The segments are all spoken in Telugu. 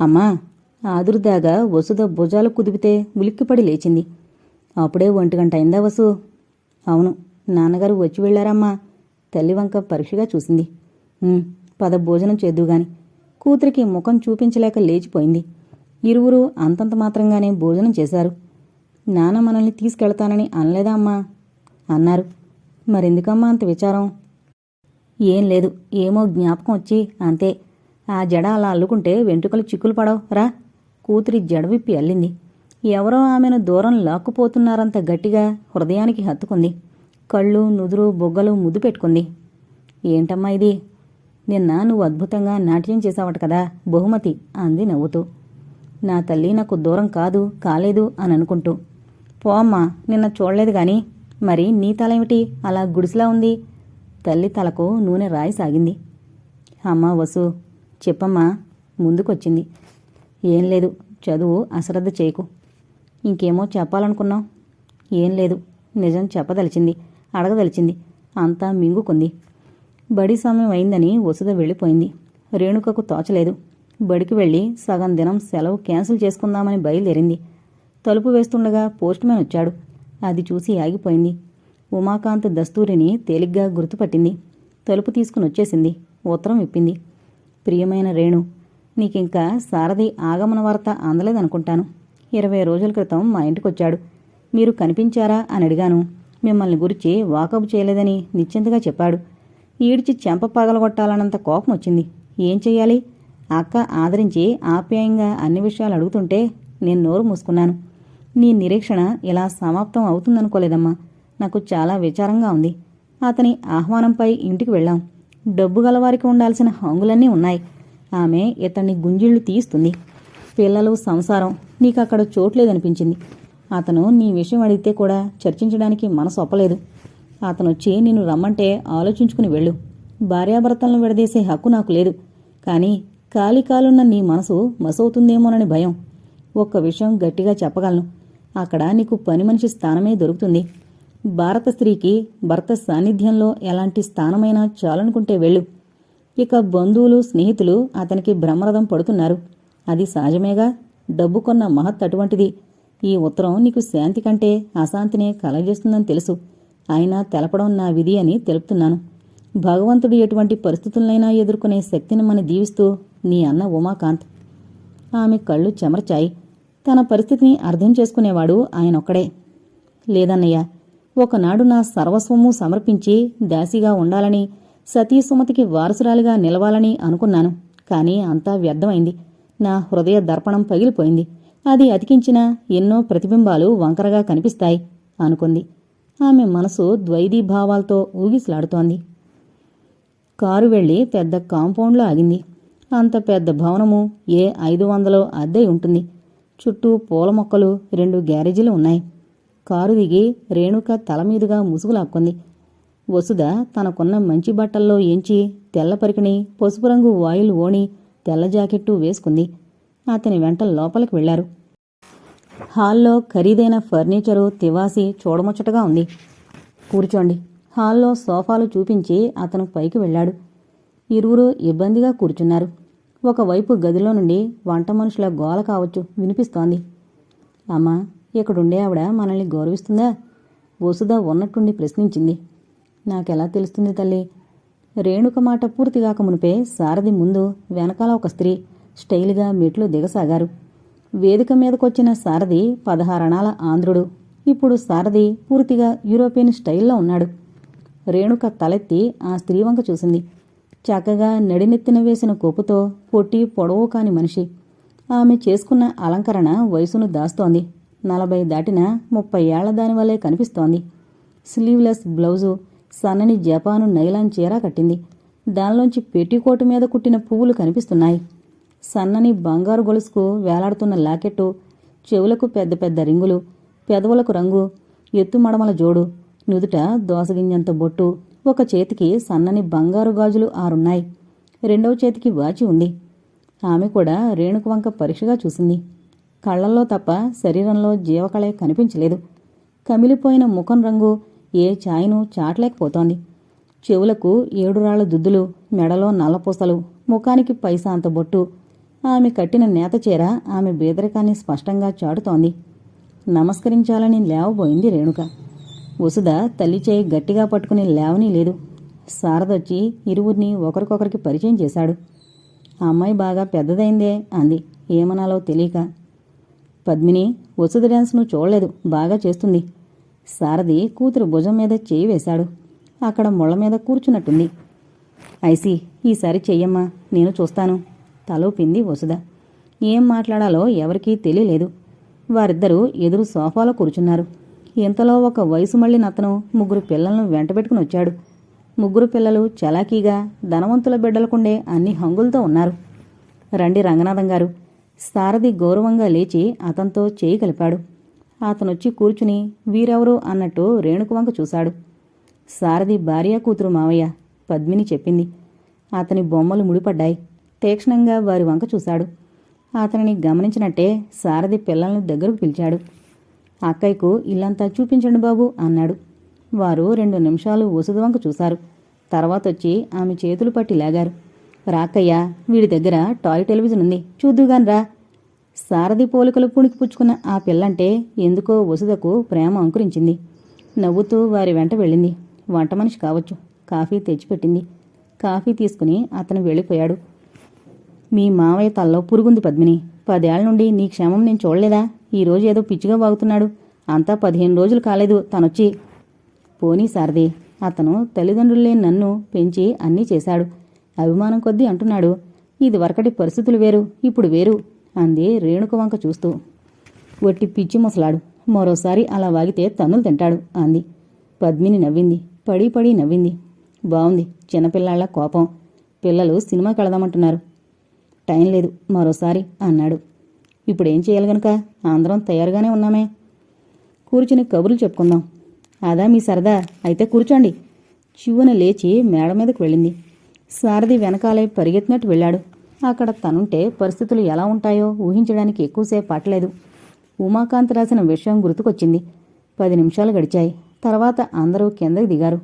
అమ్మా ఆదురుదాగా వసుద భుజాలు కుదిపితే ఉలిక్కిపడి లేచింది. అప్పుడే ఒంటి గంట అయిందా వసు? అవును నాన్నగారు వచ్చి వెళ్ళారమ్మా. తల్లి వంక పరీక్షగా చూసింది. పద భోజనం చేద్దుగాని కూతురికి ముఖం చూపించలేక లేచిపోయింది. ఇరువురు అంతంత మాత్రంగానే భోజనం చేశారు. నాన్న మనల్ని తీసుకెళ్తానని అనలేదా అమ్మా? అన్నారు. మరెందుకమ్మా అంత విచారం? ఏం లేదు ఏమో జ్ఞాపకం వచ్చి అంతే. ఆ జడ అలా అల్లుకుంటే వెంట్రుకలు చిక్కులు పడవు. రా. కూతురి జడవిప్పి అల్లింది. ఎవరో ఆమెను దూరం లాక్కుపోతున్నారంత గట్టిగా హృదయానికి హత్తుకుంది. కళ్ళు నుదురు బొగ్గలు ముద్దు పెట్టుకుంది. ఏంటమ్మా ఇది? నిన్న నువ్వు అద్భుతంగా నాట్యం చేసావట కదా బహుమతి అంది నవ్వుతూ. నా తల్లి నాకు దూరం కాదు కాలేదు అని అనుకుంటూ. పో అమ్మా నిన్న చూడలేదు గాని మరి నీ తలేమిటి అలా గుడిసిలా ఉంది? తల్లి తలకు నూనె రాయి సాగింది. అమ్మా వసు చెప్పమ్మా ముందుకొచ్చింది. ఏం లేదు చదువు అశ్రద్ధ చేయకు. ఇంకేమో చెప్పాలనుకున్నావు? ఏం లేదు నిజం చెప్పదలిచింది అడగదలిచింది. అంతా మింగుకుంది. బడి సమయం అయిందని వసుద వెళ్ళిపోయింది. రేణుకకు తోచలేదు. బడికి వెళ్ళి సగం దినం సెలవు క్యాన్సిల్ చేసుకుందామని బయలుదేరింది. తలుపు వేస్తుండగా పోస్ట్ వచ్చాడు. అది చూసి ఆగిపోయింది. ఉమాకాంత్ దస్తూరిని తేలిగ్గా గుర్తుపట్టింది. తలుపు తీసుకుని వచ్చేసింది. ఉత్తరం ఇప్పింది. ప్రియమైన రేణు నీకింకా సారథి ఆగమన వార్త అందలేదనుకుంటాను. ఇరవై రోజుల క్రితం మా ఇంటికొచ్చాడు. మీరు కనిపించారా అని అడిగాను. మిమ్మల్ని గురించి వాకబు చేయలేదని నిశ్చింతగా చెప్పాడు. ఈడ్చి చెంప పగలగొట్టాలన్నంత కోపం వచ్చింది ఏం చెయ్యాలి? అక్క ఆదరించి ఆప్యాయంగా అన్ని విషయాలు అడుగుతుంటే నేను నోరు మూసుకున్నాను. నీ నిరీక్షణ ఇలా సమాప్తం అవుతుందనుకోలేదమ్మా. నాకు చాలా విచారంగా ఉంది. అతని ఆహ్వానంపై ఇంటికి వెళ్ళాం. డబ్బు గలవారికి ఉండాల్సిన హంగులన్నీ ఉన్నాయి. ఆమె ఇతన్ని గుంజిళ్ళు తీస్తుంది. పిల్లలు సంసారం. నీకు అక్కడ చోట్లేదనిపించింది. అతను నీ విషయం అడిగితే కూడా చర్చించడానికి మనసు ఒప్పలేదు. అతను వచ్చి నిన్ను రమ్మంటే ఆలోచించుకుని వెళ్ళు. భార్యాభర్తలను విడదీసే హక్కు నాకు లేదు. కానీ ఖాళీ కాలున్న నీ మనసు మసవుతుందేమోనని భయం. ఒక్క విషయం గట్టిగా చెప్పగలను. అక్కడ నీకు పని మనిషి స్థానమే దొరుకుతుంది. భారత స్త్రీకి భర్త సాన్నిధ్యంలో ఎలాంటి స్థానమైనా చాలనుకుంటే వెళ్ళు. ఇక బంధువులు స్నేహితులు అతనికి బ్రహ్మరథం పడుతున్నారు. అది సహజమేగా? డబ్బు కొన్న మహత్ అటువంటిది. ఈ ఉత్తరం నీకు శాంతి కంటే అశాంతినే కలగజేస్తుందని తెలుసు. అయినా తెలపడం నా విధి అని తెలుపుతున్నాను. భగవంతుడు ఎటువంటి పరిస్థితులనైనా ఎదుర్కొనే శక్తిని మన దీవిస్తూ నీ అన్న ఉమాకాంత్. ఆమె కళ్ళు చెమర్చాయి. తన పరిస్థితిని అర్థం చేసుకునేవాడు ఆయనొక్కడే. లేదన్నయ్య ఒకనాడు నా సర్వస్వము సమర్పించి దాసిగా ఉండాలని సతీసుమతికి వారసురాలిగా నిలవాలని అనుకున్నాను. కానీ అంతా వ్యర్థమైంది. నా హృదయ దర్పణం పగిలిపోయింది. అది అతికించిన ఎన్నో ప్రతిబింబాలు వంకరగా కనిపిస్తాయి అనుకుంది. ఆమె మనసు ద్వైదీభావాలతో ఊగిసలాడుతోంది. కారు వెళ్ళి పెద్ద కాంపౌండ్లో ఆగింది. అంత పెద్ద భవనము ఏ ఐదు వందలో అద్దె ఉంటుంది. చుట్టూ పూల మొక్కలు రెండు గ్యారేజీలు ఉన్నాయి. కారు దిగి రేణుక తల మీదుగా ముసుగు లాక్కుంది వసుద తనకున్న మంచి బట్టల్లో ఎంచి తెల్ల పరికిణి పసుపు రంగు వాయిల్ ఓణి తెల్ల జాకెట్టు వేసుకుంది. అతని వెంట లోపలికి వెళ్ళారు హాల్లో ఖరీదైన ఫర్నిచరు తివాసి చూడముచ్చటగా ఉంది. కూర్చోండి. హాల్లో సోఫాలు చూపించి అతను పైకి వెళ్ళాడు. ఇరువురు ఇబ్బందిగా కూర్చున్నారు. ఒకవైపు గదిలో నుండి వంట మనుషుల గోల కావచ్చు వినిపిస్తోంది. అమ్మా ఇక్కడుండే ఆవిడ మనల్ని గౌరవిస్తుందా? వసుధ ఉన్నట్టుండి ప్రశ్నించింది. నాకెలా తెలుస్తుంది తల్లి? రేణుక మాట పూర్తిగాక మునిపే సారథి ముందు వెనకాల ఒక స్త్రీ స్టైల్గా మెట్లు దిగసాగారు. వేదిక మీదకొచ్చిన సారథి పదహారణాల ఆంధ్రుడు. ఇప్పుడు సారథి పూర్తిగా యూరోపియన్ స్టైల్లో ఉన్నాడు. రేణుక తలెత్తి ఆ స్త్రీ వంక చూసింది. చక్కగా నడినెత్తిన వేసిన కొప్పుతో పొట్టి పొడవు కాని మనిషి. ఆమె చేసుకున్న అలంకరణ వయసును దాస్తోంది. నలభై దాటిన ముప్పై ఏళ్ళ దానివలే కనిపిస్తోంది. స్లీవ్లెస్ బ్లౌజు సన్నని జపాను నైలాన్ చీర కట్టింది. దానిలోంచి పెట్టికోటు మీద కుట్టిన పువ్వులు కనిపిస్తున్నాయి. సన్నని బంగారు గొలుసుకు వేలాడుతున్న లాకెట్టు చెవులకు పెద్ద పెద్ద రింగులు పెదవులకు రంగు ఎత్తు మడమల జోడు నుదుట దోసగింజంత బొట్టు ఒక చేతికి సన్నని బంగారు గాజులు ఆరున్నాయి. రెండవ చేతికి వాచి ఉంది. ఆమె కూడా రేణుకు వంక పరీక్షగా చూసింది. కళ్ళల్లో తప్ప శరీరంలో జీవకళే కనిపించలేదు. కమిలిపోయిన ముఖం రంగు ఏ ఛాయను చాటలేకపోతోంది. చెవులకు ఏడురాళ్ళ దుద్దులు మెడలో నల్లపూసలు ముఖానికి పైసా అంత బొట్టు. ఆమె కట్టిన నేత చీర ఆమె బేదరికాన్ని స్పష్టంగా చాటుతోంది. నమస్కరించాలని లేవబోయింది రేణుక. వసుధ తల్లి చేయి గట్టిగా పట్టుకుని లేవని లేదు. శారదొచ్చి ఇరువురిని ఒకరికొకరికి పరిచయం చేశాడు. ఆ అమ్మాయి బాగా పెద్దదైందే అంది. ఏమనాలో తెలియక పద్మిని వసుధ డ్యాన్స్ నువ్వు చూడలేదు బాగా చేస్తుంది. సారథి కూతురు భుజం మీద చేయి వేశాడు. అక్కడ ముళ్ళ మీద కూర్చున్నట్టుంది. ఐసి ఈసారి చెయ్యమ్మా నేను చూస్తాను తలూపింది వసుధ. ఏం మాట్లాడాలో ఎవరికీ తెలియలేదు. వారిద్దరూ ఎదురు సోఫాలో కూర్చున్నారు. ఇంతలో ఒక వయసు మళ్ళీ నతను ముగ్గురు పిల్లలను వెంటబెట్టుకుని వచ్చాడు. ముగ్గురు పిల్లలు చలాకీగా ధనవంతుల బిడ్డలకుండే అన్ని హంగులతో ఉన్నారు. రండి రంగనాథం గారు సారథి గౌరవంగా లేచి అతనితో చేయి కలిపాడు. అతనొచ్చి కూర్చుని వీరెవరు? అన్నట్టు రేణుకువంక చూశాడు. సారథి భార్య కూతురు మావయ్య పద్మిని చెప్పింది. అతని బొమ్మలు ముడిపడ్డాయి. తీక్షణంగా వారి వంక చూశాడు. అతనిని గమనించినట్టే సారథి పిల్లల్ని దగ్గరకు పిలిచాడు. అక్కయ్యకు ఇల్లంతా చూపించండి బాబు అన్నాడు. వారు రెండు నిమిషాలు వసుదు వంక చూశారు. తర్వాత వచ్చి ఆమె చేతులు పట్టి లాగారు. రాకయ్య వీడి దగ్గర టాయ్ టెలివిజన్ ఉంది. చూద్దుగాని రా. సారథి పోలికలు పుణికి పుచ్చుకున్న ఆ పిల్లంటే ఎందుకో వసుదకు ప్రేమ అంకురించింది. నవ్వుతూ వారి వెంట వెళ్ళింది. వంట మనిషి కావచ్చు. కాఫీ తెచ్చిపెట్టింది. కాఫీ తీసుకుని అతను వెళ్ళిపోయాడు. మీ మావయ్య తల్లో పురుగుంది పద్మిని. పదేళ్ళ నుండి నీ క్షేమం నేను చూడలేదా? ఈరోజు ఏదో పిచ్చిగా వాగుతున్నాడు. అంతా పదిహేను రోజులు కాలేదు. తనొచ్చి. పోనీ సారథి అతను తల్లిదండ్రులే నన్ను పెంచి అన్నీ చేశాడు. అభిమానం కొద్దీ అంటున్నాడు. ఇది వరకటి పరిస్థితులు వేరు ఇప్పుడు వేరు అంది రేణుక వంక చూస్తూ. వట్టి పిచ్చి ముసలాడు మరోసారి అలా వాగితే తన్నులు తింటాడు అంది. పద్మిని నవ్వింది. పడి పడి నవ్వింది. బావుంది చిన్నపిల్లాళ్ళ కోపం. పిల్లలు సినిమాకి వెళదామంటున్నారు. టైం లేదు మరోసారి అన్నాడు. ఇప్పుడేం చేయాలి గనుక? ఆంధ్రం తయారుగానే ఉన్నామే. కూర్చుని కబుర్లు చెప్పుకుందాం. అదా మీ సరదా అయితే కూర్చోండి. చివ్వున లేచి మేడ మీదకు వెళ్ళింది. సారథి వెనకాలే పరిగెత్తినట్టు వెళ్ళాడు. అక్కడ తనుంటే పరిస్థితులు ఎలా ఉంటాయో ఊహించడానికి ఎక్కువసేపు పట్టలేదు ఉమాకాంత్ రాసిన విషయం గుర్తుకొచ్చింది. పది నిమిషాలు గడిచాయి. తర్వాత అందరూ కిందకి దిగారు.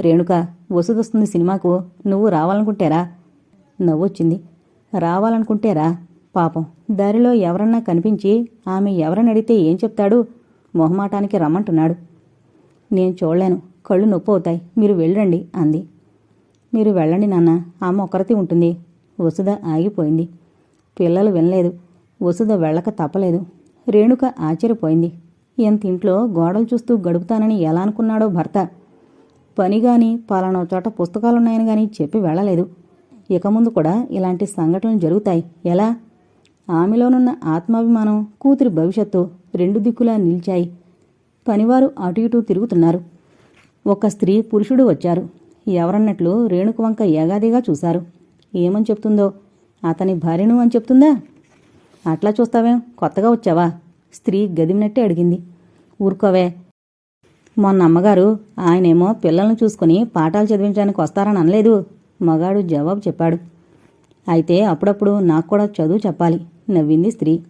రేణుక వసుదొస్తుంది సినిమాకు నువ్వు రావాలనుకుంటేరా? నవ్వొచ్చింది. రావాలనుకుంటేరా? పాపం. దారిలో ఎవరన్నా కనిపించి ఆమె ఎవరని అడిగితే ఏం చెప్తాడు? మొహమాటానికి రమ్మంటున్నాడు. నేను చూడలేను. కళ్ళు నొప్పి అవుతాయి. మీరు వెళ్ళండి అంది. మీరు వెళ్ళండి నాన్న అమ్మ ఒక్కరితి ఉంటుంది. వసుధ ఆగిపోయింది. పిల్లలు వినలేదు. వసుధ వెళ్ళక తప్పలేదు. రేణుక ఆశ్చర్యపోయింది. ఎంత ఇంట్లో గోడలు చూస్తూ గడుపుతానని ఎలా అనుకున్నాడో భర్త. పనిగాని పలానా చోట పుస్తకాలున్నాయని గాని చెప్పి వెళ్ళలేదు. ఇక ముందు కూడా ఇలాంటి సంఘటనలు జరుగుతాయి. ఎలా? ఆమెలోనున్న ఆత్మాభిమానం కూతురి భవిష్యత్తు రెండు దిక్కులా నిలిచాయి. పనివారు అటు ఇటు తిరుగుతున్నారు. ఒక స్త్రీ పురుషుడు వచ్చారు. ఎవరన్నట్లు రేణుకు వంక ఏగాదిగా చూశారు. ఏమని చెప్తుందో? అతని భార్యను అని చెప్తుందా? అట్లా చూస్తావేం? కొత్తగా వచ్చావా? స్త్రీ గదిమినట్టే అడిగింది. ఊరుకోవే. మొన్న అమ్మగారు ఆయనేమో పిల్లల్ని చూసుకుని పాఠాలు చదివించడానికి వస్తారని అనలేదు. మగాడు జవాబు చెప్పాడు. అయితే అప్పుడప్పుడు నాకు కూడా చదువు చెప్పాలి నవ్వింది స్త్రీ.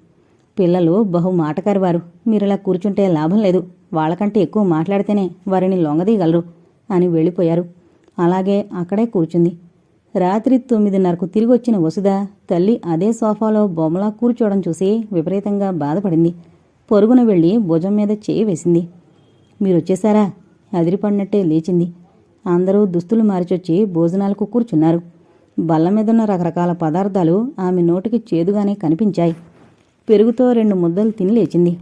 పిల్లలు బహు మాటకారివారు మీరిలా కూర్చుంటే లాభం లేదు. వాళ్ళకంటే ఎక్కువ మాట్లాడితేనే వారిని లొంగదీయగలరు అని వెళ్ళిపోయారు. అలాగే అక్కడే కూర్చుంది. రాత్రి తొమ్మిదిన్నరకు తిరిగి వచ్చిన వసుధ తల్లి అదే సోఫాలో బొమ్మలా కూర్చోవడం చూసి విపరీతంగా బాధపడింది. పొరుగున వెళ్ళి భుజం మీద చేయి వేసింది. మీరొచ్చేశారా అదిరిపడినట్టే లేచింది. అందరూ దుస్తులు మార్చొచ్చి భోజనాలకు కూర్చున్నారు. బల్ల మీదున్న రకరకాల పదార్థాలు ఆమె నోటికి చేదుగానే కనిపించాయి. పెరుగుతో రెండు ముద్దలు తిని లేచింది.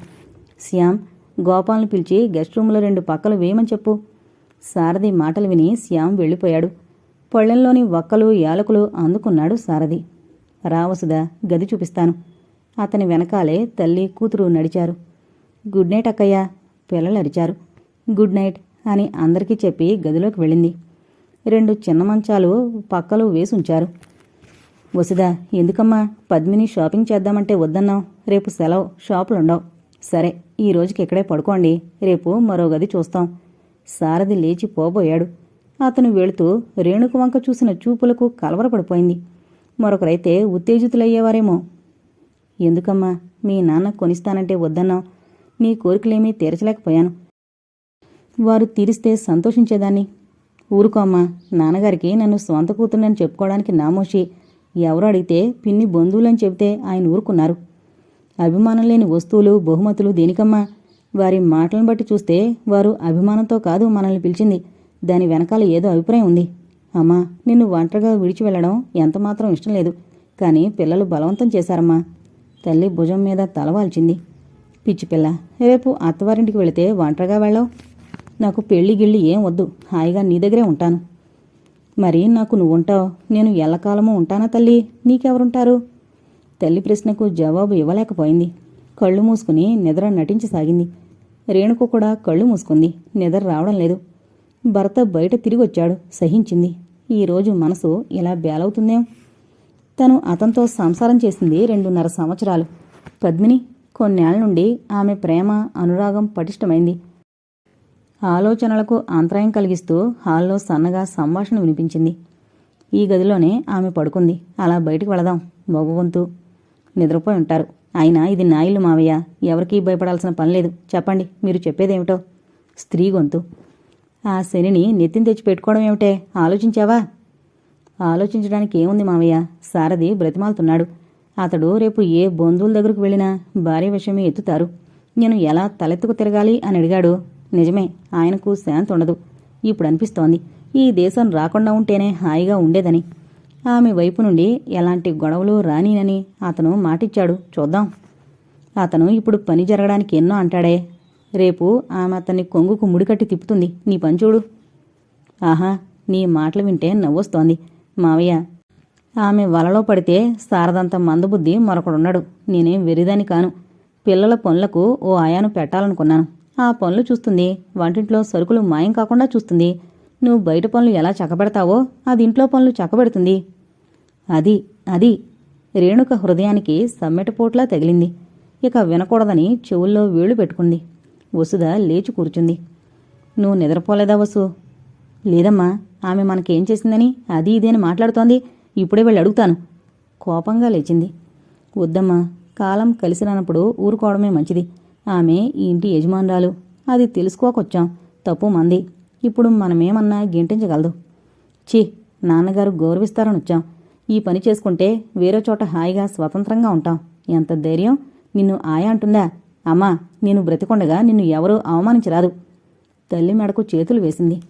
శ్యామ్ గోపాల్ని పిలిచి గెస్ట్ రూమ్లో రెండు పక్కలు వేయమని చెప్పు. సారథి మాటలు విని శ్యామ్ వెళ్ళిపోయాడు. పళ్ళెంలోని వక్కలు యాలకులు అందుకున్నాడు సారథి. రావసుదా గది చూపిస్తాను. అతని వెనకాలే తల్లి కూతురు నడిచారు. గుడ్ నైట్ అక్కయ్య పిల్లలు అరిచారు. గుడ్ నైట్ అని అందరికీ చెప్పి గదిలోకి వెళ్ళింది. రెండు చిన్న మంచాలు పక్కలు వేసుంచారు. వసుదా ఎందుకమ్మా? పద్మిని షాపింగ్ చేద్దామంటే వద్దన్నావు. రేపు సెలవు షాపులుండవు. సరే ఈ రోజుకి ఇక్కడే పడుకోండి. రేపు మరో గది చూస్తాం. సారథి లేచి పోబోయాడు. అతను వెళుతూ రేణుకు వంక చూసిన చూపులకు కలవరపడిపోయింది. మరొకరైతే ఉత్తేజితులయ్యేవారేమో. ఎందుకమ్మా మీ నాన్న కొనిస్తానంటే వద్దన్నావు. నీ కోరికలేమీ తీర్చలేకపోయాను. వారు తీరిస్తే సంతోషించేదాన్ని. ఊరుకో అమ్మా నాన్నగారికి నన్ను స్వంత కూతురునని చెప్పుకోవడానికి నామోషి. ఎవరు అడిగితే పిన్ని బంధువులని చెబితే ఆయన ఊరుకున్నారు. అభిమానం లేని వస్తువులు బహుమతులు దేనికమ్మా? వారి మాటలను బట్టి చూస్తే వారు అభిమానంతో కాదు మనల్ని పిలిచింది. దాని వెనకాల ఏదో అభిప్రాయం ఉంది. అమ్మా నిన్ను ఒంటరిగా విడిచి వెళ్ళడం ఎంతమాత్రం ఇష్టం లేదు. కానీ పిల్లలు బలవంతం చేశారమ్మా. తల్లి భుజం మీద తలవాల్చింది పిచ్చి పిల్ల రేపు అత్తవారింటికి వెళితే ఒంటరిగా వెళ్ళావు. నాకు పెళ్ళి గిళ్ళి ఏం వద్దు. హాయిగా నీ దగ్గరే ఉంటాను. మరి నాకు నువ్వు ఉంటావు. నేను ఎల్లకాలమూ ఉంటానా తల్లి? నీకెవరుంటారు? తల్లి ప్రశ్నకు జవాబు ఇవ్వలేకపోయింది. కళ్ళు మూసుకుని నిద్ర నటించసాగింది. రేణుకు కూడా కళ్ళు మూసుకుంది. నిద్ర రావడం లేదు. భర్త బయట తిరిగి వచ్చాడు సహించింది ఈరోజు మనసు ఇలా బేలవుతుందేం తను అతనితో సంసారం చేసింది రెండున్నర సంవత్సరాలు. పద్మిని కొన్నేళ్ళ నుండి ఆమె ప్రేమ అనురాగం పటిష్టమైంది. ఆలోచనలకు అంతరాయం కలిగిస్తూ హాల్లో సన్నగా సంభాషణ వినిపించింది. ఈ గదిలోనే ఆమె పడుకుంది. అలా బయటికి వెళదాం. మగవంతు నిద్రపోయి ఉంటారు. అయినా ఇది నా ఇల్లు మావయ్య. ఎవరికీ భయపడాల్సిన పని లేదు. చెప్పండి మీరు చెప్పేదేమిటో? స్త్రీ గొంతు. ఆ శనిని నెత్తిని తెచ్చి పెట్టుకోవడం ఏమిటే? ఆలోచించావా? ఆలోచించడానికి ఏముంది మావయ్య? సారథి బ్రతిమాలుతున్నాడు. అతడు రేపు ఏ బంధువుల దగ్గరకు వెళ్ళినా భార్య విషయమే ఎత్తుతారు. నేను ఎలా తలెత్తుకు తిరగాలి అని అడిగాడు. నిజమే ఆయనకు శాంతి ఉండదు. ఇప్పుడు అనిపిస్తోంది. ఈ దేశం రాకుండా ఉంటేనే హాయిగా ఉండేదని. ఆమె వైపు నుండి ఎలాంటి గొడవలు రానినని అతను మాటిచ్చాడు. చూద్దాం. అతను ఇప్పుడు పని జరగడానికి ఎన్నో అంటాడే. రేపు ఆమె అతన్ని కొంగుకు ముడికట్టి తిప్పుతుంది. నీ పని చూడు. ఆహా నీ మాటలు వింటే నవ్వొస్తోంది. మావయ్య ఆమె వలలో పడితే సారదంత మందబుద్ధి మరొకడున్నాడు. నేనేం వెరిదాని కాను. పిల్లల పనులకు ఓ ఆయాను పెట్టాలనుకున్నాను. ఆ పనులు చూస్తుంది. వంటింట్లో సరుకులు మాయం కాకుండా చూస్తుంది. నువ్వు బయట పనులు ఎలా చక్కబెడతావో అది ఇంట్లో పనులు చక్కబెడుతుంది. అది అది. రేణుక హృదయానికి సమ్మెటపోట్లా తగిలింది. ఇక వినకూడదని చెవుల్లో వేళ్ళు పెట్టుకుంది. వసుధ లేచి కూర్చుంది. నువ్వు నిద్రపోలేదా వసు? లేదమ్మా ఆమె మనకేం చేసిందని అది ఇది అని మాట్లాడుతోంది. ఇప్పుడే వెళ్ళి అడుగుతాను. కోపంగా లేచింది. వద్దమ్మా కాలం కలిసి రానప్పుడు ఊరుకోవడమే మంచిది. ఆమె ఈ ఇంటి యజమానురాలు. అది తెలుసుకోకొచ్చాం. తప్పు మంది. ఇప్పుడు మనమేమన్నా గింటించగలదు. ఛీ నాన్నగారు గౌరవిస్తారని వచ్చాం ఈ పని చేసుకుంటే వేరే చోట హాయిగా స్వతంత్రంగా ఉంటాం. ఎంత ధైర్యం? నిన్ను ఆయా అంటుందా? అమ్మా నేను బ్రతికొండగా నిన్ను ఎవరూ అవమానించరాదు. తల్లి మెడకు చేతులు వేసింది.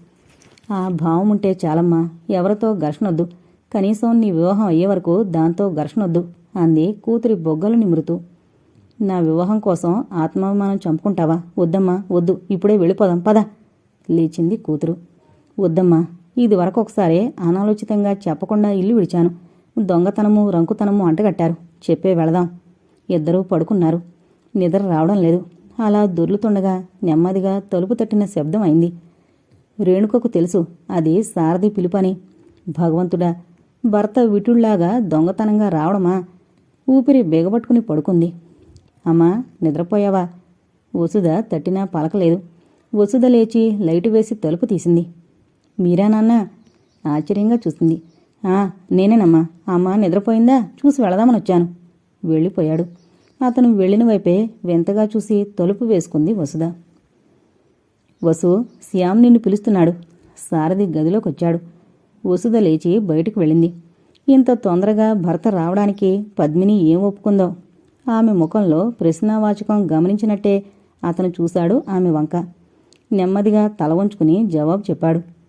ఆ భావం ఉంటే చాలమ్మా ఎవరితో ఘర్షణొద్దు. కనీసం నీ వివాహం అయ్యే వరకు దాంతో ఘర్షణొద్దు అంది కూతురి బొగ్గలు నిమురుతూ. నా వివాహం కోసం ఆత్మాభిమానం చంపుకుంటావా? వద్దమ్మా వద్దు ఇప్పుడే వెళ్ళిపోదాం పద లేచింది కూతురు. వద్దమ్మా ఇది వరకు ఒకసారి అనాలోచితంగా చెప్పకుండా ఇల్లు విడిచాను. దొంగతనము రంకుతనము అంటగట్టారు. చెప్పే వెళదాం. ఇద్దరూ పడుకున్నారు. నిద్ర రావడం లేదు. అలా దొర్లుతుండగా నెమ్మదిగా తలుపు తట్టిన శబ్దం అయింది. రేణుకకు తెలుసు అది సారథి పిలుపని. భగవంతుడా భర్త విటుళ్ళాగా దొంగతనంగా రావడమా? ఊపిరి బిగబట్టుకుని పడుకుంది. అమ్మా నిద్రపోయావా? వసుద తట్టినా పలకలేదు. వసుద లేచి లైటు వేసి తలుపు తీసింది. మీరా నాన్న? ఆశ్చర్యంగా చూసింది. ఆ నేనేనమ్మా. అమ్మ నిద్రపోయిందా? చూసి వెళదామని వచ్చాను. వెళ్ళిపోయాడు. అతను వెళ్ళిన వైపే వింతగా చూసి తలుపు వేసుకుంది వసుద వసు శ్యామ్ నిన్ను పిలుస్తున్నాడు. సారథి గదిలోకి వచ్చాడు వసుద లేచి బయటకు వెళ్ళింది. ఇంత తొందరగా భర్త రావడానికి పద్మిని ఏం ఒప్పుకుందో? ఆమె ముఖంలో ప్రశ్నావాచకం గమనించినట్టే అతను చూశాడు ఆమె వంక. నెమ్మదిగా తల వంచుకుని జవాబు చెప్పాడు.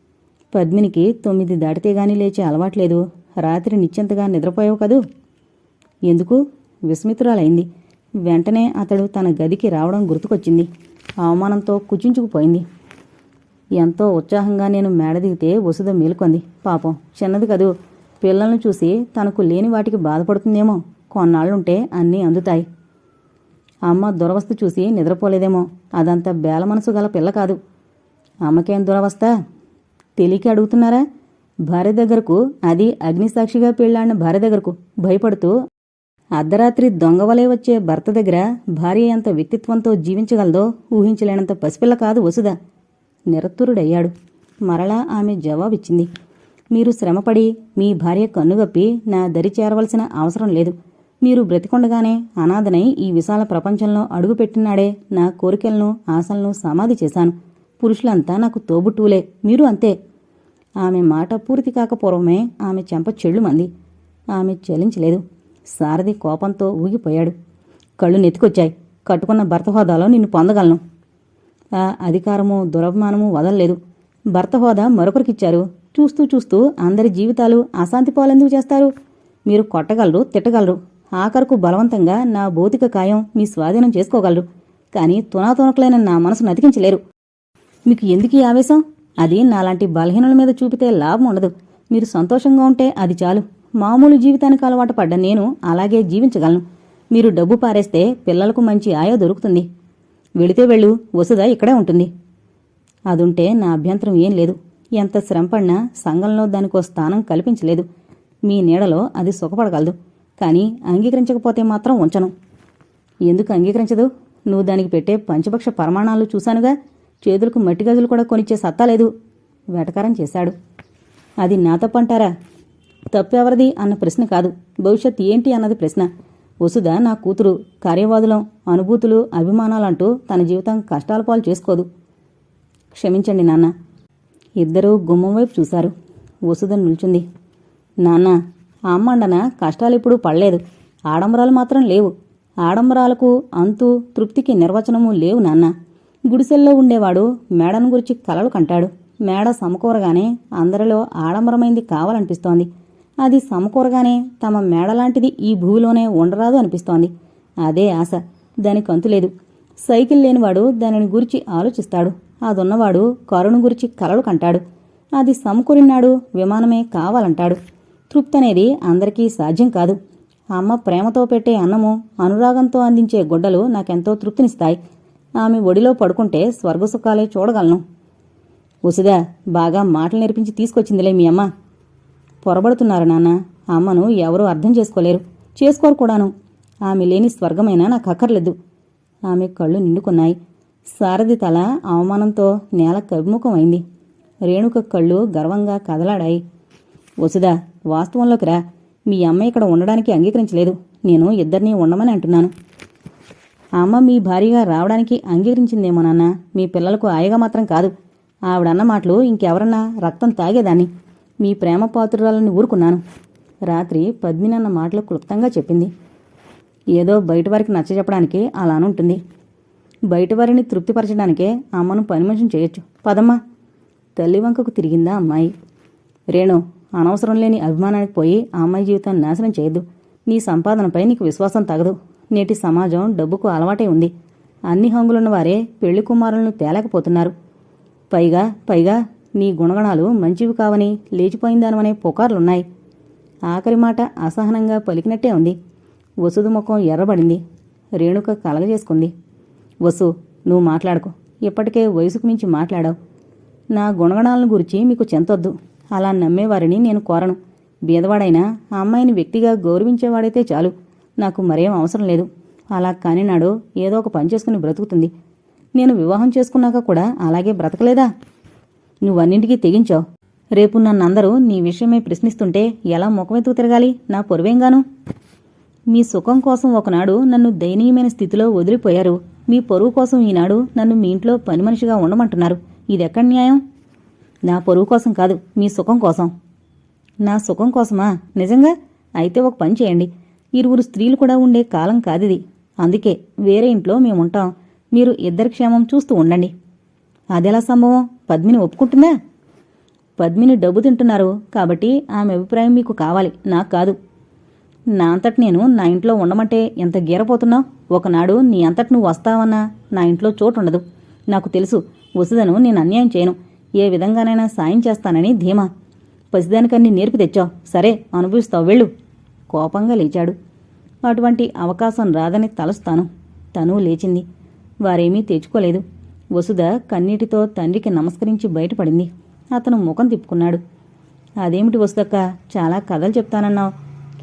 పద్మినికి తొమ్మిది దాటితే గాని లేచే అలవాట్లేదు. రాత్రి నిశ్చింతగా నిద్రపోయావు కదూ? ఎందుకు? విస్మితురాలైంది. వెంటనే అతడు తన గదికి రావడం గుర్తుకొచ్చింది. అవమానంతో కుచించుకుపోయింది. ఎంతో ఉత్సాహంగా నేను మేడ దిగితే వసుద మేలుకొంది. పాపం చిన్నది కదూ. పిల్లల్ని చూసి తనకు లేని వాటికి బాధపడుతుందేమో. కొన్నాళ్ళుంటే అన్నీ అందుతాయి. అమ్మ దురవస్థ చూసి నిద్రపోలేదేమో. అదంత బేల మనసు గల పిల్ల కాదు. అమ్మకేం దురవస్థ? తెలియక అడుగుతున్నారా? భార్య దగ్గరకు అది అగ్నిసాక్షిగా పెళ్ళాడిన భార్య దగ్గరకు భయపడుతూ అర్ధరాత్రి దొంగవలే వచ్చే భర్త దగ్గర భార్య ఎంత వ్యక్తిత్వంతో జీవించగలదో ఊహించలేనంత పసిపిల్ల కాదు వసుద నిరత్తురుడయ్యాడు. మరలా ఆమె జవాబిచ్చింది. మీరు శ్రమపడి మీ భార్య కన్నుగప్పి నా దరి చేరవలసిన అవసరం లేదు. మీరు బ్రతికొండగానే అనాథనై ఈ విశాల ప్రపంచంలో అడుగుపెట్టినాడే నా కోరికలను ఆశలను సమాధి చేశాను. పురుషులంతా నాకు తోబుట్టువులే. మీరు అంతే. ఆమె మాట పూర్తి కాకపూర్వమే ఆమె చెంప చెళ్ళుమంది ఆమె చలించలేదు. సారథి కోపంతో ఊగిపోయాడు. కళ్ళు నెత్తికొచ్చాయి. కట్టుకున్న భర్త హోదాలో నిన్ను పొందగలను. ఆ అధికారము దురభిమానము వదలలేదు. భర్త హోదా మరొకరికిచ్చారు. చూస్తూ చూస్తూ అందరి జీవితాలు అశాంతి పాలెందుకు చేస్తారు? మీరు కొట్టగలరు తిట్టగలరు. ఆఖరుకు బలవంతంగా నా భౌతిక కాయం మీ స్వాధీనం చేసుకోగలరు. కానీ తునాతునకలైన నా మనసు నతికించలేరు. మీకు ఎందుకు ఈ ఆవేశం? అది నాలాంటి బలహీనుల మీద చూపితే లాభం ఉండదు. మీరు సంతోషంగా ఉంటే అది చాలు. మామూలు జీవితానికి అలవాటు పడ్డ నేను అలాగే జీవించగలను. మీరు డబ్బు పారేస్తే పిల్లలకు మంచి ఆయా దొరుకుతుంది. వెళితే వెళ్ళు వసుదా ఇక్కడే ఉంటుంది. అదుంటే నా అభ్యంతరం ఏం లేదు. ఎంత శ్రమపడినా సంఘంలో దానికో స్థానం కల్పించలేదు. మీ నీడలో అది సుఖపడగలదు. కానీ అంగీకరించకపోతే మాత్రం ఉంచను. ఎందుకు అంగీకరించదు? నువ్వు దానికి పెట్టే పంచపక్ష ప్రమాణాలు చూశానుగా. చేతులకు మట్టి గజులు కూడా కొనిచ్చే సత్తా లేదు. వేటకారం చేశాడు. అది నా తప్పంటారా? తప్పెవరిది అన్న ప్రశ్న కాదు. భవిష్యత్ ఏంటి అన్నది ప్రశ్న. వసుధ నా కూతురు. కార్యవాదులం అనుభూతులు అభిమానాలంటూ తన జీవితం కష్టాల పాలు చేసుకోదు. క్షమించండి నాన్న. ఇద్దరూ గుమ్మం వైపు చూశారు. వసుధ నిల్చుంది. నాన్న అమ్మండన కష్టాలెప్పుడూ పడలేదు. ఆడంబరాలు మాత్రం లేవు. ఆడంబరాలకు అంతు తృప్తికి నిర్వచనము లేవు నాన్న. గుడిసెల్లో ఉండేవాడు మేడను గురించి కలలు కంటాడు. మేడ సమకూరగానే అందరిలో ఆడంబరమైంది కావాలనిపిస్తోంది. అది సమకూరగానే తమ మేడలాంటిది ఈ భూమిలోనే ఉండరాదు అనిపిస్తోంది. అదే ఆశ. దానికి అంతులేదు సైకిల్ లేనివాడు దానిని గురించి ఆలోచిస్తాడు. అదున్నవాడు కరుణ గురించి కలలు కంటాడు. అది సమకూరినాడు విమానమే కావాలంటాడు. తృప్తి అనేది అందరికీ సాధ్యం కాదు. అమ్మ ప్రేమతో పెట్టే అన్నము అనురాగంతో అందించే గుడ్డలు నాకెంతో తృప్తినిస్తాయి. ఆమె ఒడిలో పడుకుంటే స్వర్గసుఖాలే చూడగలను. ఉసిదా బాగా మాటలు నేర్పించి తీసుకొచ్చిందిలే మీ అమ్మ. పొరబడుతున్నారు నాన్న. అమ్మను ఎవరూ అర్థం చేసుకోలేరు. చేసుకోరు కూడాను. ఆమె లేని స్వర్గమైనా నాకు అక్కర్లేదు. ఆమె కళ్ళు నిండుకున్నాయి. సారథి తల అవమానంతో నేల కవిముఖమైంది అయింది రేణుక కళ్ళు గర్వంగా కదలాడాయి. వసుదా వాస్తవంలోకి రా. మీ అమ్మ ఇక్కడ ఉండడానికి అంగీకరించలేదు. నేను ఇద్దరినీ ఉండమని అంటున్నాను. ఆ అమ్మ మీ భార్యగా రావడానికి అంగీకరించిందేమో నాన్న. మీ పిల్లలకు ఆయగా మాత్రం కాదు. ఆవిడన్న మాటలు ఇంకెవరన్నా రక్తం తాగేదాన్ని. మీ ప్రేమ పాత్రురాలని ఊరుకున్నాను. రాత్రి పద్మినన్న మాటలు క్లుప్తంగా చెప్పింది. ఏదో బయట వారికి నచ్చజెప్పడానికి అలానుంటుంది బయట వారిని తృప్తిపరచడానికే అమ్మను పని మనిషిని చేయొచ్చు. పదమ్మా. తల్లి వంకకు తిరిగిందా అమ్మాయి. రేణు అనవసరం లేని అభిమానానికి పోయి ఆ అమ్మాయి జీవితాన్ని నాశనం చేయొద్దు. నీ సంపాదనపై నీకు విశ్వాసం తగదు. నేటి సమాజం డబ్బుకు అలవాటే ఉంది. అన్ని హంగులున్న వారే పెళ్ళి కుమారులను తేలేకపోతున్నారు. పైగా పైగా నీ గుణగణాలు మంచివి కావని లేచిపోయిందానమనే పుకార్లున్నాయి. ఆఖరి మాట అసహనంగా పలికినట్టే ఉంది. వసుదు ముఖం ఎర్రబడింది. రేణుక కలగజేసుకుంది. వసు నువ్వు మాట్లాడకు. ఇప్పటికే వయసుకు మించి మాట్లాడావు. నా గుణగణాలను గురించి మీకు చెంతొద్దు. అలా నమ్మేవారిని నేను కోరను. బీదవాడైనా ఆ అమ్మాయిని వ్యక్తిగా గౌరవించేవాడైతే చాలు. నాకు మరేం అవసరం లేదు. అలా కానినాడు ఏదో ఒక పని చేసుకుని బ్రతుకుతుంది. నేను వివాహం చేసుకున్నాక కూడా అలాగే బ్రతకలేదా? నువ్వన్నింటికీ తెగించావు రేపు నన్నందరూ నీ విషయమే ప్రశ్నిస్తుంటే ఎలా ముఖమెత్తుకు తిరగాలి? నా పొరువేంగాను? మీ సుఖం కోసం ఒకనాడు నన్ను దయనీయమైన స్థితిలో వదిలిపోయారు. మీ పొరుగు కోసం ఈనాడు నన్ను మీ ఇంట్లో పని మనిషిగా ఉండమంటున్నారు. ఇదెక్కడ న్యాయం? నా పొరుగు కోసం కాదు మీ సుఖం కోసం. నా సుఖం కోసమా? నిజంగా? అయితే ఒక పని చేయండి. ఇరువురు స్త్రీలు కూడా ఉండే కాలం కాదిది. అందుకే వేరే ఇంట్లో మేముంటాం. మీరు ఇద్దరి క్షేమం చూస్తూ ఉండండి. అదెలా సంభవం? పద్మిని ఒప్పుకుంటుందా? పద్మిని డబ్బు తింటున్నారు కాబట్టి ఆమె అభిప్రాయం మీకు కావాలి. నాకు కాదు. నా అంతటి నేను నా ఇంట్లో ఉండమంటే ఎంత గీరపోతున్నావు ఒకనాడు నీ అంతటి నువ్వు వస్తావన్నా నా ఇంట్లో చోటు ఉండదు నాకు తెలుసు వసుదను నేను అన్యాయం చేయను. ఏ విధంగానైనా సాయం చేస్తానని ధీమా. పసిదానికన్నీ నేర్పి తెచ్చావు. సరే అనుభవిస్తావు. వెళ్ళు. కోపంగా లేచాడు. అటువంటి అవకాశం రాదని తలుస్తాను. తను లేచింది. వారేమీ తెచ్చుకోలేదు. వసుధ కన్నీటితో తండ్రికి నమస్కరించి బయటపడింది. అతను ముఖం తిప్పుకున్నాడు. అదేమిటి వసుదక్క చాలా కథలు చెప్తానన్నావు.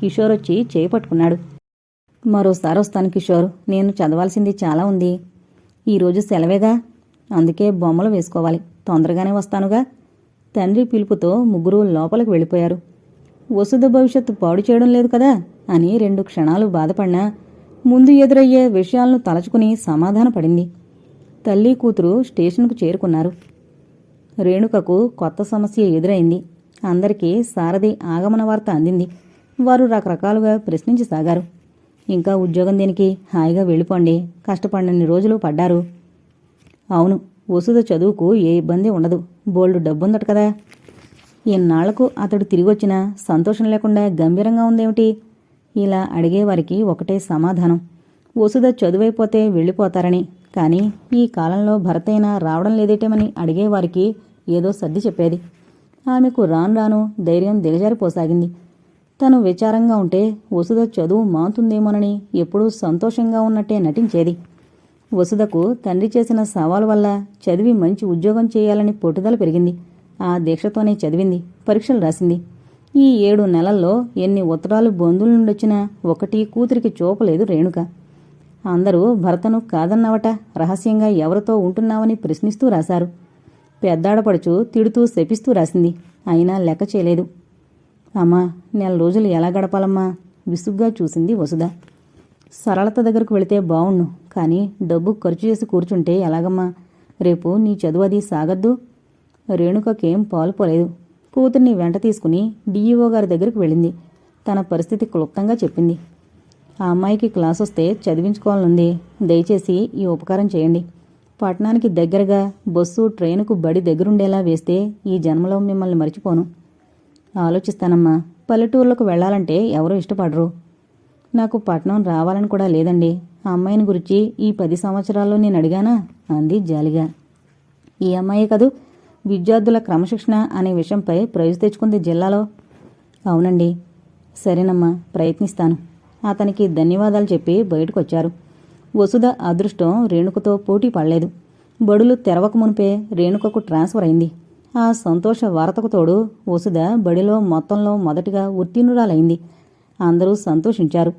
కిషోర్ వచ్చి చేయి పట్టుకున్నాడు. మరోసారి వస్తాను కిషోర్. నేను చదవాల్సింది చాలా ఉంది. ఈరోజు సెలవేగా? అందుకే బొమ్మలు వేసుకోవాలి. తొందరగానే వస్తానుగా. తండ్రి పిలుపుతో ముగ్గురు లోపలికి వెళ్ళిపోయారు. వసుధ భవిష్యత్తు పాడు చేయడం లేదు కదా అని రెండు క్షణాలు బాధపడినా ముందు ఎదురయ్యే విషయాలను తలచుకుని సమాధానపడింది. తల్లి కూతురు స్టేషన్కు చేరుకున్నారు. రేణుకకు కొత్త సమస్య ఎదురైంది. అందరికీ సారథి ఆగమన వార్త అందింది. వారు రకరకాలుగా ప్రశ్నించసాగారు ఇంకా ఉద్యోగం దేనికి హాయిగా వెళ్ళిపోండి కష్టపడినన్ని రోజులు పడ్డారు. అవును వసుధ చదువుకు ఏ ఇబ్బంది ఉండదు. బోల్డు డబ్బుందట కదా. ఇన్నాళ్ళకు అతడు తిరిగొచ్చినా సంతోషం లేకుండా గంభీరంగా ఉందేమిటి? ఇలా అడిగేవారికి ఒకటే సమాధానం. వసుధ చదువైపోతే వెళ్ళిపోతారని. కానీ ఈ కాలంలో భరతైనా రావడం లేదేటేమని అడిగేవారికి ఏదో సర్ది చెప్పేది. ఆమెకు రాను రాను ధైర్యం దిగజారిపోసాగింది. తను విచారంగా ఉంటే వసుధ చదువు మాంతుందేమోనని ఎప్పుడూ సంతోషంగా ఉన్నట్టే నటించేది. వసుధకు తండ్రి చేసిన సవాలు వల్ల చదివి మంచి ఉద్యోగం చేయాలని పట్టుదల పెరిగింది. ఆ దీక్షతోనే చదివింది పరీక్షలు రాసింది. ఈ ఏడు నెలల్లో ఎన్ని ఉత్తరాలు బంధువుల నుండొచ్చినా ఒకటి కూతురికి చూపలేదు రేణుక. అందరూ భర్తను కాదన్నవట రహస్యంగా ఎవరితో ఉంటున్నావని ప్రశ్నిస్తూ రాశారు. పెద్దాడపడుచు తిడుతూ శపిస్తూ రాసింది అయినా లెక్క చేయలేదు. అమ్మా నెల రోజులు ఎలా గడపాలమ్మా? విసుగ్గా చూసింది వసుధ. సరళత దగ్గరకు వెళితే బావుండు కానీ డబ్బు ఖర్చు చేసి కూర్చుంటే ఎలాగమ్మా? రేపు నీ చదువు అది సాగద్దు. రేణుకకేం పాలుపోలేదు కూతుర్ని వెంట తీసుకుని డీఈఓ గారి దగ్గరికి వెళ్ళింది. తన పరిస్థితి క్లుప్తంగా చెప్పింది. ఆ అమ్మాయికి క్లాస్ వస్తే చదివించుకోవాలనుంది. దయచేసి ఈ ఉపకారం చేయండి. పట్టణానికి దగ్గరగా బస్సు ట్రైనుకు బడి దగ్గరుండేలా వేస్తే ఈ జన్మలో మిమ్మల్ని మర్చిపోను. ఆలోచిస్తానమ్మా. పల్లెటూర్లకు వెళ్ళాలంటే ఎవరూ ఇష్టపడరు. నాకు పట్నం రావాలని కూడా లేదండి. ఆ అమ్మాయిని గురించి ఈ పది సంవత్సరాల్లో నేను అడిగానా? అంది జాలిగా. ఈ అమ్మాయి కదూ? విద్యార్థుల క్రమశిక్షణ అనే విషయంపై ప్రైజ్ తెచ్చుకుంది జిల్లాలో. అవునండి. సరేనమ్మా ప్రయత్నిస్తాను. అతనికి ధన్యవాదాలు చెప్పి బయటకొచ్చారు. వసుధ అదృష్టం రేణుకతో పోటీ పడలేదు. బడులు తెరవక మునిపే రేణుకకు ట్రాన్స్ఫర్ అయింది. ఆ సంతోష వార్తకు తోడు వసుధ బడిలో మొత్తంలో మొదటిగా ఉత్తీర్ణురాలైంది. అందరూ సంతోషించారు.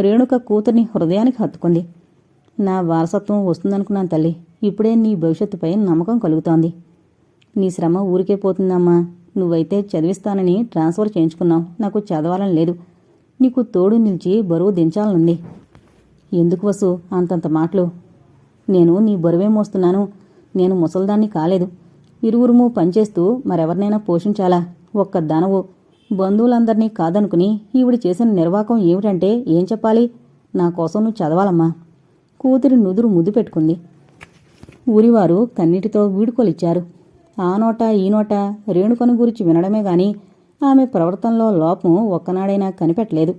రేణుక కూతుర్ని హృదయానికి హత్తుకుంది. నా వారసత్వం వస్తుందనుకున్నాను తల్లి. ఇప్పుడే నీ భవిష్యత్తుపై నమ్మకం కలుగుతోంది. నీ శ్రమ ఊరికే పోతుందమ్మా. నువ్వైతే చదివిస్తానని ట్రాన్స్ఫర్ చేయించుకున్నావు. నాకు చదవాలని లేదు. నీకు తోడు నిలిచి బరువు దించాలనుంది. ఎందుకు వసు అంతంత మాటలు? నేను నీ బరువే మోస్తున్నాను. నేను ముసల్దాన్ని కాలేదు. ఇరువురుము పనిచేస్తూ మరెవరినైనా పోషించాలా? ఒక్క దానవు. బంధువులందరినీ కాదనుకుని ఈవిడ చేసిన నిర్వాకం ఏమిటంటే ఏం చెప్పాలి? నా కోసం నువ్వు చదవాలమ్మా. కూతురి నుదురు ముద్దు పెట్టుకుంది. ఊరివారు కన్నీటితో వీడుకోలిచ్చారు. ఆ నోట ఈ నోట రేణుకను గురించి వినడమే గాని ఆమె ప్రవర్తనలో లోపం ఒక్కనాడైనా కనిపెట్టలేదు.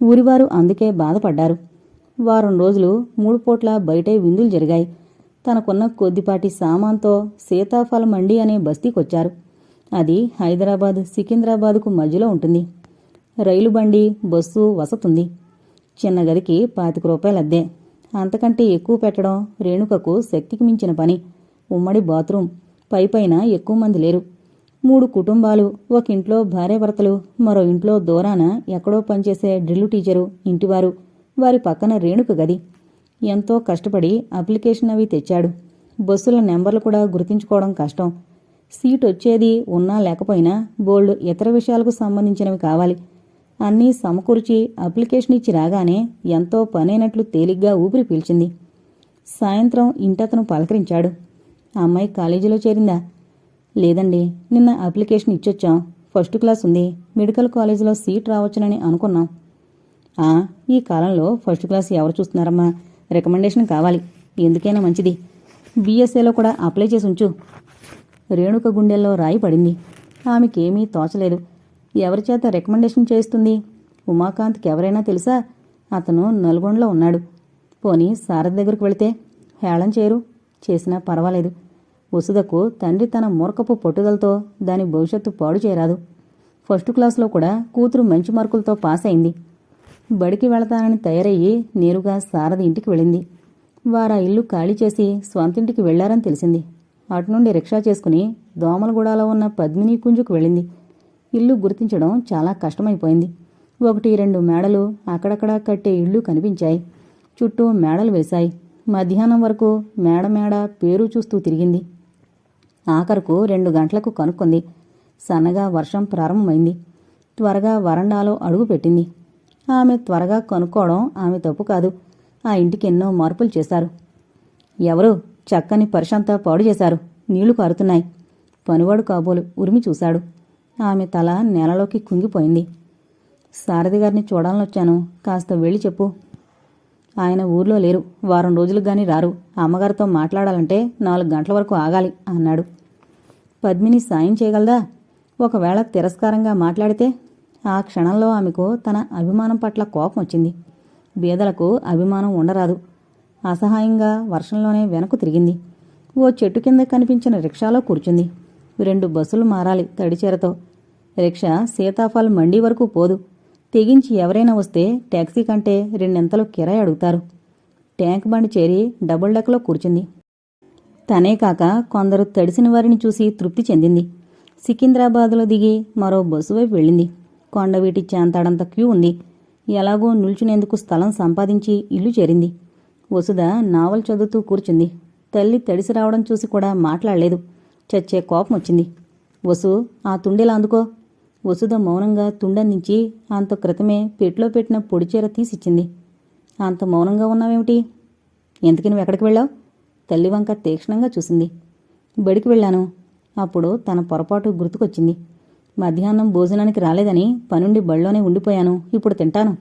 ఊరివారు అందుకే బాధపడ్డారు. వారం రోజులు మూడు పూట్ల బయటే విందులు జరిగాయి. తనకున్న కొద్దిపాటి సామాన్తో సీతాఫల మండి అనే బస్తీకొచ్చారు. అది హైదరాబాద్ సికింద్రాబాద్కు మధ్యలో ఉంటుంది. రైలు బండి బస్సు వసతుంది. చిన్న గదికి పాతిక రూపాయలు అద్దే అంతకంటే ఎక్కువ పెట్టడం రేణుకకు శక్తికి మించిన పని. ఉమ్మడి బాత్రూం పైపైన ఎక్కువ మంది లేరు. మూడు కుటుంబాలు ఒక ఇంట్లో భార్యాభర్తలు మరో ఇంట్లో దూరాన ఎక్కడో పనిచేసే డ్రిల్లు టీచరు ఇంటివారు. వారి పక్కన రేణుక గది. ఎంతో కష్టపడి అప్లికేషన్ అవి తెచ్చాడు. బస్సుల నెంబర్లు కూడా గుర్తించుకోవడం కష్టం. సీట్ వచ్చేది ఉన్నా లేకపోయినా బోల్డ్ ఇతర విషయాలకు సంబంధించినవి కావాలి. అన్నీ సమకూర్చి అప్లికేషన్ ఇచ్చి రాగానే ఎంతో పనైనట్లు తేలిగ్గా ఊపిరి పీల్చింది. సాయంత్రం ఇంటతను పలకరించాడు. ఆ అమ్మాయి కాలేజీలో చేరిందా? లేదండి నిన్న అప్లికేషన్ ఇచ్చొచ్చాం. ఫస్ట్ క్లాస్ ఉంది. మెడికల్ కాలేజీలో సీట్ రావచ్చునని అనుకున్నాం. ఆ ఈ కాలంలో ఫస్ట్ క్లాస్ ఎవరు చూస్తున్నారమ్మా? రికమెండేషన్ కావాలి. ఎందుకైనా మంచిది. బీఎస్ఏలో కూడా అప్లై చేసి ఉంచు. రేణుక గుండెల్లో రాయి పడింది. ఆమెకేమీ తోచలేదు. ఎవరి చేత రికమెండేషన్ చేయిస్తుంది? ఉమాకాంత్కి ఎవరైనా తెలుసా? అతను నల్గొండలో ఉన్నాడు. పోనీ సారథి దగ్గరకు వెళితే హేళం చేయరు. చేసినా పర్వాలేదు. వసుదకు తండ్రి తన మూర్ఖపు పట్టుదలతో దాని భవిష్యత్తు పాడు చేరాదు ఫస్ట్ క్లాస్లో కూడా కూతురు మంచి మార్కులతో పాస్ అయింది. బడికి వెళతానని తయారయ్యి నేరుగా సారథి ఇంటికి వెళ్ళింది. వారా ఇల్లు ఖాళీ చేసి స్వంతింటికి వెళ్ళారని తెలిసింది. అటు నుండి రిక్షా చేసుకుని దోమలగూడలో ఉన్న పద్మిని కుంజుకు వెళ్ళింది. ఇల్లు గుర్తించడం చాలా కష్టమైపోయింది. ఒకటి రెండు మేడలు అక్కడక్కడా కట్టే ఇళ్ళు కనిపించాయి. చుట్టూ మేడలు వేశాయి. మధ్యాహ్నం వరకు మేడ మేడ పేరు చూస్తూ తిరిగింది. ఆఖరుకు రెండు గంటలకు కనుక్కుంది. సన్నగా వర్షం ప్రారంభమైంది. త్వరగా వరండాలో అడుగు పెట్టింది. ఆమె త్వరగా కనుక్కోవడం ఆమె తప్పు కాదు. ఆ ఇంటికి ఎన్నో మార్పులు చేశారు. ఎవరు? చక్కని పరిశంతా పాడు చేశారు. నీళ్ళు కారుతున్నాయి. పనివాడు కాబోలు ఉరిమి చూశాడు. ఆమె తల నేలలోకి కుంగిపోయింది. సారథి గారిని చూడాలని వచ్చాను కాస్త వెళ్ళి చెప్పు. ఆయన ఊర్లో లేరు. వారం రోజులకు గాని రారు. అమ్మగారితో మాట్లాడాలంటే నాలుగు గంటల వరకు ఆగాలి అన్నాడు. పద్మిని సాయం చేయగలదా? ఒకవేళ తిరస్కారంగా మాట్లాడితే ఆ క్షణంలో ఆమెకు తన అభిమానం పట్ల కోపం వచ్చింది. బీదలకు అభిమానం ఉండరాదు. అసహాయంగా వర్షంలోనే వెనక్కు తిరిగింది. ఓ చెట్టు కింద కనిపించిన రిక్షాలో కూర్చుంది. రెండు బస్సులు మారాలి తడిచేరతో. రిక్షా సీతాఫల్ మండీ వరకు పోదు. తెగించి ఎవరైనా వస్తే ట్యాక్సీ కంటే రెండింతలు కిరాయి అడుగుతారు. ట్యాంక్ బండి చేరి డబుల్ డెక్లో కూర్చుంది. తనే కాక కొందరు తడిసిన వారిని చూసి తృప్తి చెందింది. సికింద్రాబాద్లో దిగి మరో బస్సు వైపు వెళ్ళింది. కొండవీటి చాంతాడంత క్యూ ఉంది. ఎలాగో నిల్చునేందుకు స్థలం సంపాదించి ఇల్లు చేరింది. వసుధ నావల్ చదువుతూ కూర్చుంది. తల్లి తడిసి రావడం చూసి కూడా మాట్లాడలేదు. చచ్చే కోపం వచ్చింది వసు ఆ తుండెలా అందుకో. వసుధ మౌనంగా తుండందించి అంత క్రితమే పెట్లో పెట్టిన పొడిచీర తీసిచ్చింది. అంత మౌనంగా ఉన్నావేమిటి? ఎందుకు నువ్వు ఎక్కడికి వెళ్ళావు? తల్లి వంక తీక్షణంగా చూసింది. బడికి వెళ్ళాను. అప్పుడు తన పొరపాటు గుర్తుకొచ్చింది. మధ్యాహ్నం భోజనానికి రాలేదని పనుండి బడిలోనే ఉండిపోయాను. ఇప్పుడు తింటాను.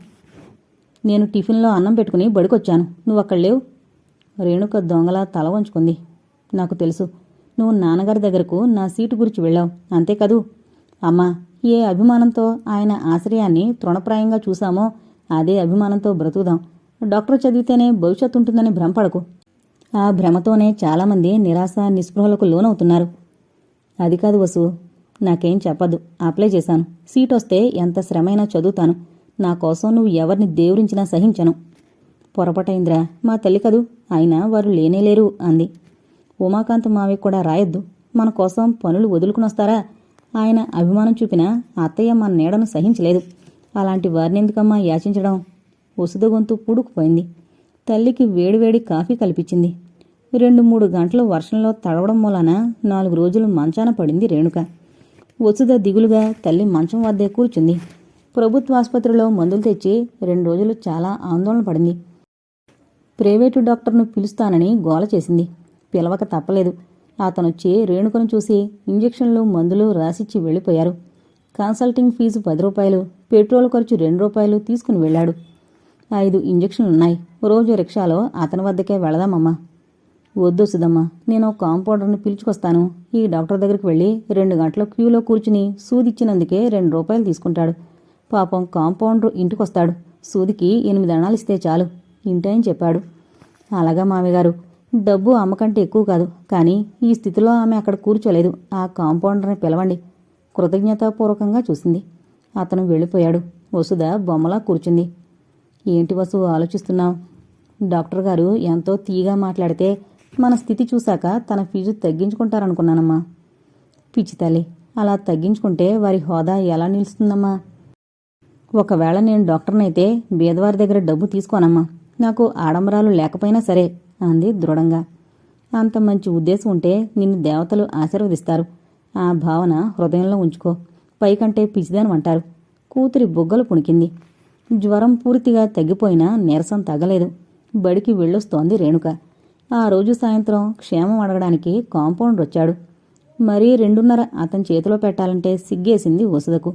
నేను టిఫిన్లో అన్నం పెట్టుకుని బడికొచ్చాను. నువ్వు అక్కడ లేవు రేణుక దొంగలా తల వంచుకుంది. నాకు తెలుసు. నువ్వు నాన్నగారి దగ్గరకు నా సీటు గురించి వెళ్ళావు. అంతే కదూ అమ్మా ఏ అభిమానంతో ఆయన ఆశ్రయాన్ని తృణప్రాయంగా చూశామో అదే అభిమానంతో బ్రతుకుదాం. డాక్టర్ చదివితేనే భవిష్యత్తు ఉంటుందని భ్రమపడకు. ఆ భ్రమతోనే చాలామంది నిరాశ నిస్పృహలకు లోనవుతున్నారు. అది కాదు వసు నాకేం చెప్పద్దు అప్లై చేశాను. సీట్ వస్తే ఎంత శ్రమైనా చదువుతాను. నా కోసం నువ్వు ఎవరిని దేవురించినా సహించను. పొరపాటైందిరా మా తల్లి కదూ? అయినా వారు లేనేలేరు అంది. ఉమాకాంత్ మావి కూడా రాయొద్దు. మన కోసం పనులు వదులుకునొస్తారా? ఆయన అభిమానం చూపిన అత్తయ్య మన నీడను సహించలేదు. అలాంటి వారిని ఎందుకమ్మా యాచించడం? వసుద గొంతు పూడుకుపోయింది. తల్లికి వేడివేడి కాఫీ కల్పించింది. రెండు మూడు గంటలు వర్షంలో తడవడం మూలాన నాలుగు రోజులు మంచాన పడింది రేణుక. వసుద దిగులుగా తల్లి మంచం వద్దే కూర్చుంది. ప్రభుత్వ ఆసుపత్రిలో మందులు తెచ్చి రెండు రోజులు చాలా ఆందోళన పడింది. ప్రైవేటు డాక్టర్ను పిలుస్తానని గోల చేసింది. పిలవక తప్పలేదు. అతనొచ్చి రేణుకను చూసి ఇంజెక్షన్లు మందులు రాసిచ్చి వెళ్ళిపోయారు. కన్సల్టింగ్ ఫీజు పది రూపాయలు పెట్రోల్ ఖర్చు రెండు రూపాయలు తీసుకుని వెళ్ళాడు. ఐదు ఇంజెక్షన్లున్నాయి. రోజు రిక్షాలో అతని వద్దకే వెళదామమ్మా. వద్దు సుధమ్మా నేను కాంపౌండర్ని పిలుచుకొస్తాను. ఈ డాక్టర్ దగ్గరికి వెళ్ళి రెండు గంటల క్యూలో కూర్చుని సూదిచ్చినందుకే రెండు రూపాయలు తీసుకుంటాడు. పాపం కాంపౌండర్ ఇంటికొస్తాడు. సూదికి ఎనిమిది అణాలు ఇస్తే చాలు. ఇంటని చెప్పాడు. అలాగా మామయ్యగారు డబ్బు అమ్మకంటే ఎక్కువ కాదు. కానీ ఈ స్థితిలో ఆమె అక్కడ కూర్చోలేదు. ఆ కాంపౌండర్ని పిలవండి. కృతజ్ఞతాపూర్వకంగా చూసింది. అతను వెళ్ళిపోయాడు. వసుధ బొమ్మలా కూర్చుంది. ఏంటి వసు ఆలోచిస్తున్నావు? డాక్టర్ గారు ఎంతో తీగా మాట్లాడితే మన స్థితి చూశాక తన ఫీజు తగ్గించుకుంటారనుకున్నానమ్మా. పిచ్చి తల్లి అలా తగ్గించుకుంటే వారి హోదా ఎలా నిలుస్తుందమ్మా? ఒకవేళ నేను డాక్టర్నైతే బీదవారి దగ్గర డబ్బు తీసుకోనమ్మా. నాకు ఆడంబరాలు లేకపోయినా సరే. అంది దృఢంగా. అంత మంచి ఉద్దేశం ఉంటే నిన్ను దేవతలు ఆశీర్వదిస్తారు. ఆ భావన హృదయంలో ఉంచుకో. పైకంటే పిచ్చిదాని అంటారు కూతురి బొగ్గలు పుణికింది. జ్వరం పూర్తిగా తగ్గిపోయినా నీరసం తగ్గలేదు. బడికి వెళ్ళొస్తోంది రేణుక. ఆ రోజు సాయంత్రం క్షేమం అడగడానికి కాంపౌండర్ వచ్చాడు మరీ రెండున్నర అతని చేతిలో పెట్టాలంటే సిగ్గేసింది వసుదకు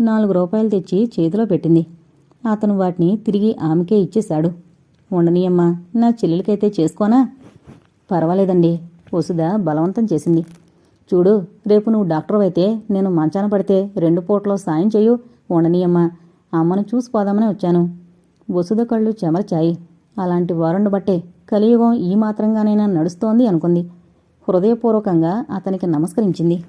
నాలుగు రూపాయలు తెచ్చి చేతిలో పెట్టింది. అతను వాటిని తిరిగి ఆమెకే ఇచ్చేశాడు. ఉండనీయమ్మా నా చెల్లెలకైతే చేసుకోనా? పర్వాలేదండి వసుధ బలవంతం చేసింది. చూడు రేపు నువ్వు డాక్టర్ అయితే నేను మంచాన పడితే రెండు పూట్లో సాయం చేయు ఉండనీయమ్మా. అమ్మను చూసి పోదామని వచ్చాను. వసుధ కళ్ళు చెమరచాయి. అలాంటి వారుండు బట్టే కలియుగం ఈ మాత్రంగానైనా నడుస్తోంది అనుకుంది. హృదయపూర్వకంగా అతనికి నమస్కరించింది.